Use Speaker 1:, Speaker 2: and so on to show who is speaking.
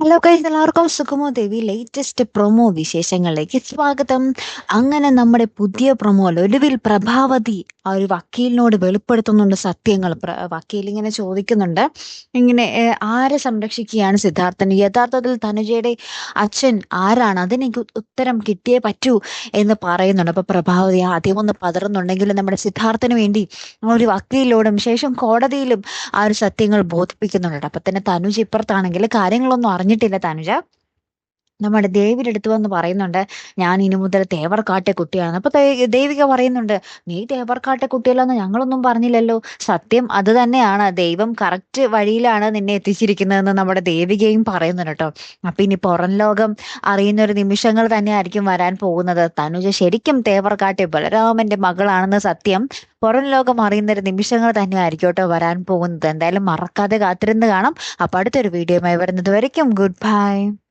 Speaker 1: Hello കൈസ് എല്ലാവർക്കും സുഖമോ? ദേവി latest promo വിശേഷങ്ങളിലേക്ക് സ്വാഗതം. അങ്ങനെ നമ്മുടെ പുതിയ പ്രൊമോയിൽ ഒടുവിൽ പ്രഭാവതി ആ ഒരു വക്കീലിനോട് വെളിപ്പെടുത്തുന്നുണ്ട് സത്യങ്ങൾ. വക്കീൽ ഇങ്ങനെ ചോദിക്കുന്നുണ്ട്. ഇങ്ങനെ ആരെ സംരക്ഷിക്കുകയാണ് സിദ്ധാർത്ഥൻ? യഥാർത്ഥത്തിൽ തനുജയുടെ അച്ഛൻ ആരാണ്? അതിനെനിക്ക് ഉത്തരം കിട്ടിയേ പറ്റൂ എന്ന് പറയുന്നുണ്ട്. അപ്പൊ പ്രഭാവതി ആദ്യം ഒന്ന് പതറുന്നുണ്ടെങ്കിലും നമ്മുടെ സിദ്ധാർത്ഥന് വേണ്ടി ഒരു വക്കീലിനോടും ശേഷം കോടതിയിലും ആ ഒരു സത്യങ്ങൾ ബോധിപ്പിക്കുന്നുണ്ട്. അപ്പൊ തന്നെ തനുജ് ഇപ്പുറത്താണെങ്കിൽ കാര്യങ്ങളൊന്നും അറിഞ്ഞിട്ടില്ല തനുജ. നമ്മുടെ ദേവിയുടെ അടുത്ത് വന്ന് പറയുന്നുണ്ട് ഞാൻ ഇനി മുതൽ തേവർക്കാട്ടെ കുട്ടിയാണ് അപ്പൊ ദേവിക പറയുന്നുണ്ട് നീ തേവർക്കാട്ടെ കുട്ടിയല്ലെന്ന് ഞങ്ങളൊന്നും പറഞ്ഞില്ലല്ലോ. സത്യം അത് തന്നെയാണ്. ദൈവം കറക്റ്റ് വഴിയിലാണ് നിന്നെ എത്തിച്ചിരിക്കുന്നതെന്ന് നമ്മുടെ ദേവികയും പറയുന്നുണ്ട് കേട്ടോ. അപ്പൊ ഇനി പുറം ലോകം അറിയുന്ന ഒരു നിമിഷങ്ങൾ തന്നെ ആയിരിക്കും വരാൻ പോകുന്നത്. തനുജ ശരിക്കും തേവർക്കാട്ടെ ബലരാമന്റെ മകളാണെന്ന് സത്യം പുറം ലോകം അറിയുന്ന ഒരു നിമിഷങ്ങൾ തന്നെ ആയിരിക്കും കേട്ടോ വരാൻ പോകുന്നത്. എന്തായാലും മറക്കാതെ കാത്തിരുന്ന് കാണാം. അപ്പൊ അടുത്തൊരു വീഡിയോയുമായി വരുന്നത് വരയ്ക്കും. Good bye.